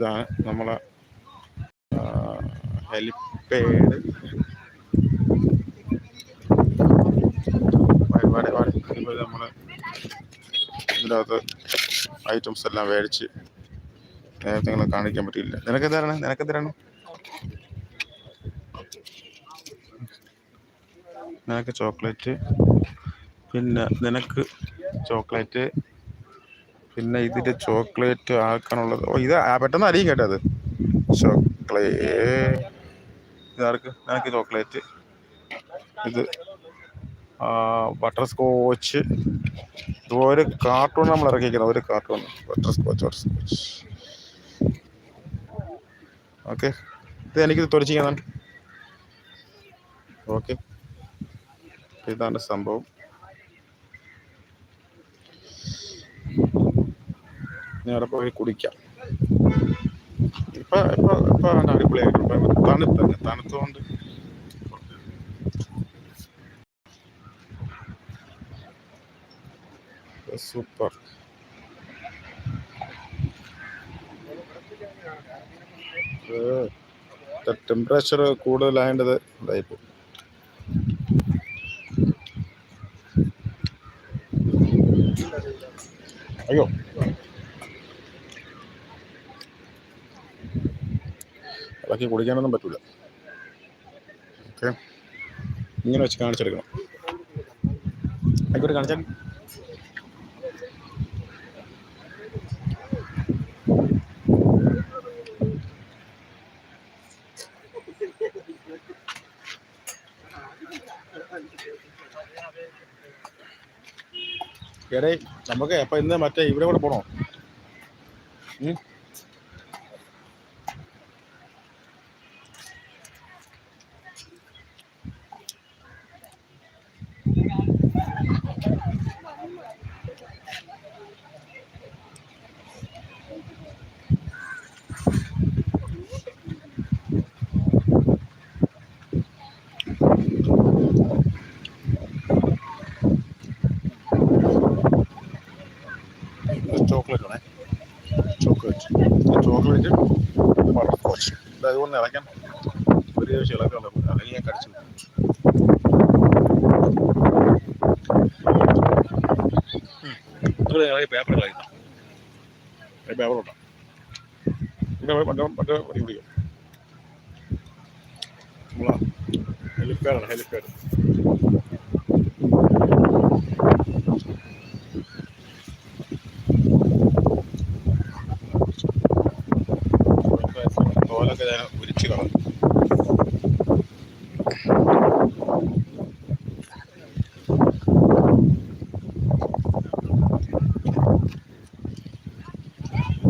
ഇതാണ് നമ്മളെ ഹെലിപ്പേഡ് നമ്മൾ ഇതിനകത്ത് ഐറ്റംസ് എല്ലാം മേടിച്ച് നേരത്തെ നിങ്ങളെ കാണിക്കാൻ പറ്റിയില്ല നിനക്ക് എന്താണ് നിനക്ക് എന്താണ് നിനക്ക് ചോക്ലേറ്റ്. പിന്നെ നിനക്ക് ചോക്ലേറ്റ് പിന്നെ ഇതിന്റെ ചോക്ലേറ്റ് ആക്കാനുള്ളത്. ഓ ഇത് പെട്ടെന്ന് അറിയും കേട്ടോ അത്. ചോക്ലേ ഇതാർക്ക്? നിനക്ക് ചോക്ലേറ്റ്? ഇത് ബട്ടർ സ്കോച്ച് ഒരു കാർട്ടൂൺ നമ്മൾ ഇറക്കിയിരിക്കുന്നത് ഒരു cartoon butterscotch butterscotch okay. ഇത് എനിക്കിത് തൊലിച്ചിരിക്കുന്നതാണ് ഓക്കെ. ഇതാണ് സംഭവം. ഇനി പോയി കുടിക്കാം ഇപ്പം ഇപ്പം ഇപ്പം ആണ് അടിപൊളിയായിട്ട് ഇപ്പൊ തണുത്തങ്ങ് തണുത്തുകൊണ്ട് സൂപ്പർ. ടെമ്പറേച്ചർ കൂടുതലായേണ്ടത് ഇതായിപ്പോ അയ്യോ. ഇളക്കി കുടിക്കാനൊന്നും പറ്റൂല. ഓക്കെ? ഇങ്ങനെ വെച്ച് കാണിച്ചെടുക്കണം. ആയിക്കോട്ടെ കാണിച്ചാൽ. എടേ നമുക്ക് അപ്പൊ ഇന്ന് മറ്റേ ഇവിടെ കൂടെ പോണോ ഉം? ചോക്ലേറ്റ് ആണേ ചോക്ലേറ്റ് ചോക്ലേറ്റ് ബട്ടർ സ്കോച്ച് ഇത് അതുകൊണ്ട് ഇളക്കാൻ ഒരു ദിവസം ഇളക്കുള്ളൂ അല്ലെങ്കിൽ ഞാൻ കടിച്ചു പേപ്പർ കളയുന്ന പേപ്പർ ഉണ്ടാ പിന്നെ മറ്റേ മറ്റേ പണി പിടിക്കും നമ്മളാ ഹെലിപ്പാഡാണ് ഹെലിപ്പാഡ് തോലൊക്കെ ഞാൻ ഉരിച്ച് കളഞ്ഞു നിങ്ങളെവിടെയാ അറിയ ഇത്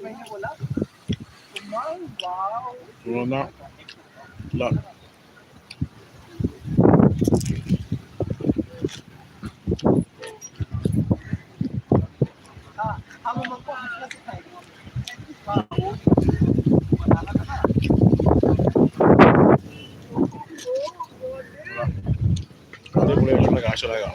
Wala. Wala. Kade mulai mulai kasih lagi.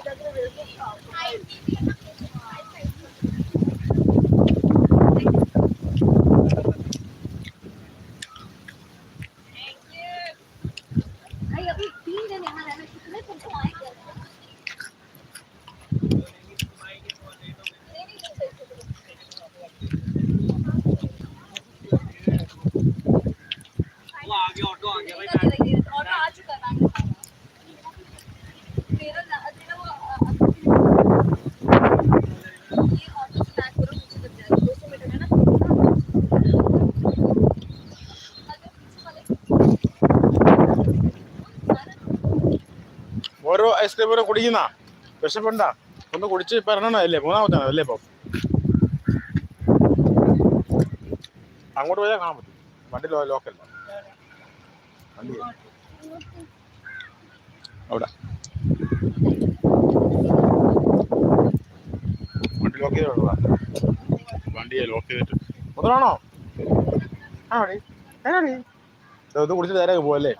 ഓരോ പോലെ കുടിക്കുന്ന. വിശപ്പുണ്ട. ഒന്ന് കുടിച്ച് ഇറങ്ങണം. അല്ലേ? മൂന്നാമത്തെ അല്ലേ ഇപ്പം? അങ്ങോട്ട് പോയാൽ കാണാൻ പറ്റും. വണ്ടി ലോ ലോക്കല്ല വണ്ടി. അവിടെ. വണ്ടി ലോക്ക് ചെയ്തോളൂ വണ്ടിയെ ലോക്ക് ചെയ്തിട്ട്. മുതലാണോ? ആ ഏനാടി ഇത് കുടിച്ചിട്ട് നേരെ പോവല്ലേ?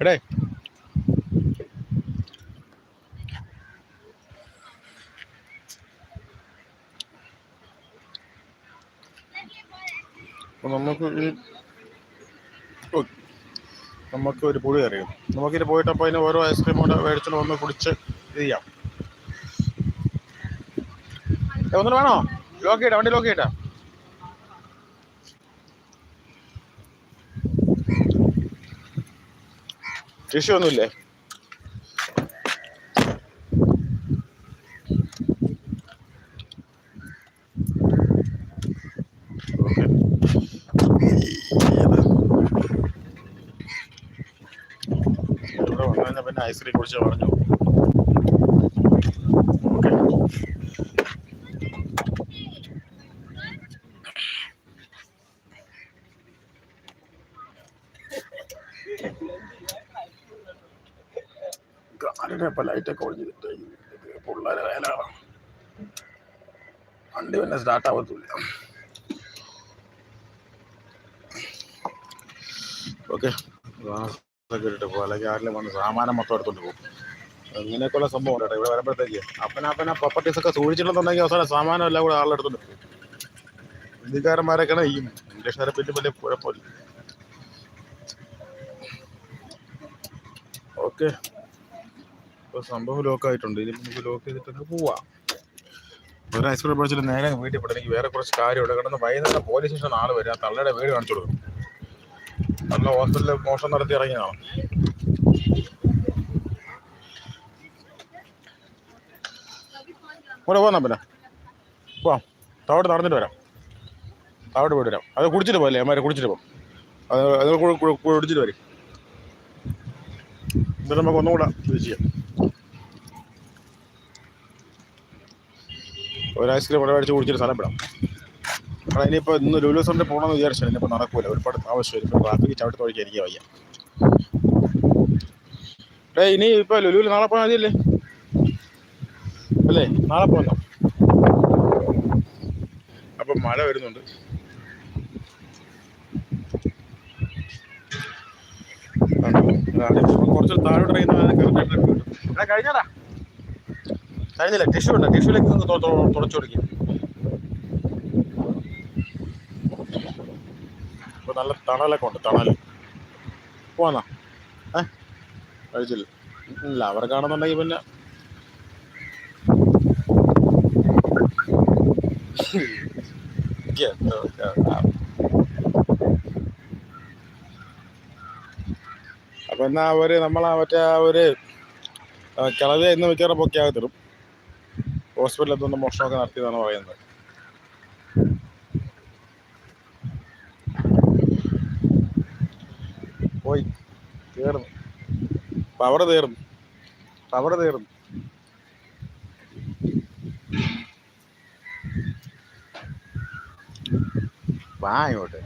എടേ നമുക്ക് ഒരു പുളി അറിയാം. നമുക്കിത് പോയിട്ട് അപ്പോൾ അതിന് ഓരോ ഐസ്ക്രീം കൂടെ മേടിച്ചിട്ട് വന്ന് കുടിച്ച് ചെയ്യാം. ഏ, ഒന്നുകൂടെ വേണോ? ലോക്ക് ചെയ്യട്ടെ വണ്ടി ലോക്ക് ചെയ്യട്ടെ? ഇഷ്യൂ ഒന്നുമില്ലേ ഓക്കെ ഇവിടെ കുറിച്ച് ഐസ്ക്രീം കുടിച്ച് പറഞ്ഞു. വണ്ടി പിന്നെ സ്റ്റാർട്ട് ആവത്തില്ല. ഓക്കെ. ഇട്ടിട്ട് പോകും അല്ലെങ്കിൽ ആരെങ്കിലും വന്ന് സാമാനം മൊത്തം എടുത്തോണ്ട് പോകും. ഇങ്ങനെയൊക്കെയുള്ള സംഭവം കേട്ടോ. ഇവിടെ വരുമ്പോഴത്തേക്ക് അപ്പന അപ്പന പ്രോപ്പർട്ടീസ് ഒക്കെ സൂക്ഷിച്ചിട്ടുണ്ടെങ്കിൽ അവസാനം സാമാനം എല്ലാം കൂടെ ആളെടുത്തോണ്ട് പോകും. ഹിന്ദിക്കാരന്മാരൊക്കെയാണ് ഈ ഇംഗ്ലീഷുകാരെ പിന്നെ വലിയ കുഴപ്പമില്ല. ഓക്കെ. ഇപ്പോൾ സംഭവം ലോക്ക് ആയിട്ടുണ്ട്. ഇനി നമുക്ക് ലോക്ക് ചെയ്തിട്ടൊക്കെ പോവാം. ഒരു ഐസ്ക്രീം പഠിച്ചിട്ട് നേരെ വീട്ടിൽ പോയിട്ട് എനിക്ക് വേറെ കുറച്ച് കാര്യം ഇവിടെ കിടന്ന് വൈകുന്നേരം പോലീസ് സ്റ്റേഷൻ ആൾ വരും. ആ തള്ളയുടെ വീട് കാണിച്ചു കൊടുക്കും. നല്ല ഹോസ്പിറ്റലിൽ മോഷണം നടത്തി ഇറങ്ങിയതാണ്. കൂടെ പോന്നാ പിന്നെ. പോവാം. താവോട്ട് നടന്നിട്ട് വരാം. താവോട്ട് പോയിട്ട് വരാം. അത് കുടിച്ചിട്ട് പോകല്ലേ അമ്മമാരെ കുടിച്ചിട്ട് പോകും അത് അത് കുടിച്ചിട്ട് വരും. എന്നിട്ട് നമുക്ക് ഒന്നും കൂടെ ഇത് ചെയ്യാം. ഒരു ഐസ്ക്രീം ഇവിടെ മേടിച്ച് കുടിച്ചിട്ട് സ്ഥലം വിടാം. കാരണം ഇനിയിപ്പോൾ ഇന്ന് ലുലു സെന്റർ പോകണമെന്ന് വിചാരിച്ചു ഇനിയിപ്പോൾ നടക്കൂല. ഒരുപാട് ആവശ്യമില്ല ഇപ്പോൾ ട്രാഫിക് ചവിട്ടി തുഴക്കി എനിക്ക് വയ്യ. ഡേ ഇനി ഇപ്പോൾ ലുലുവിൽ നാളെ പോയാൽ മതിയല്ലേ? അല്ലേ? നാളെ പോകണം അപ്പം മഴ വരുന്നുണ്ട്. കുറച്ച് താഴോട്ട് കഴിഞ്ഞാടാ. കഴിഞ്ഞില്ല? ടിഷ്യൂ ഉണ്ട്. ടിഷ്യൂലേക്ക് തുടച്ചു കൊടുക്കുക ഇപ്പൊ നല്ല തണലൊക്കെ ഉണ്ട് തണൽ. പോവാന്നാ ഏ? കഴിച്ചില്ല. ഇല്ല അവരെ കാണുന്നുണ്ടെങ്കിൽ പിന്നെ. അപ്പൊ എന്നാ ഒരു നമ്മളാ മറ്റേ ആ ഒരു കിളവ ഇന്ന് മിക്കവാറും പൊക്കി അകത്തിടും ഹോസ്പിറ്റലിൽ എത്തുന്ന മോഷണമൊക്കെ നടത്തിയതാണ് പറയുന്നത്. പോയി. തീർന്നു പവർ തീർന്നു. പവർ തീർന്നു. വാ ഇങ്ങോട്ട്.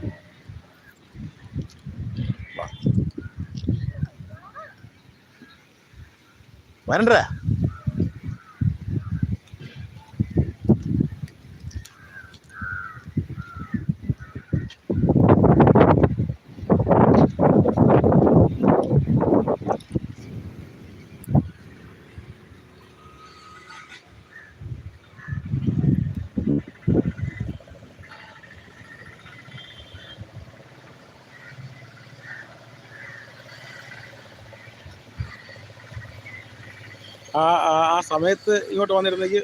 വരണ്ടേ ആ ആ ആ സമയത്ത് ഇങ്ങോട്ട് വന്നിരുന്നെങ്കിൽ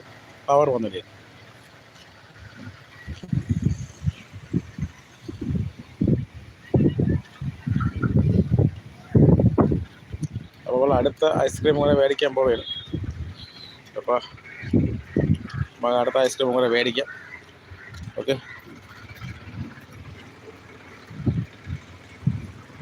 പവർ വന്നില്ല? അപ്പോൾ അടുത്ത ഐസ്ക്രീം കൂടെ മേടിക്കാൻ പോവുകയാണ്. അപ്പോൾ അടുത്ത ഐസ്ക്രീം കൂടെ മേടിക്കാം. ഓക്കെ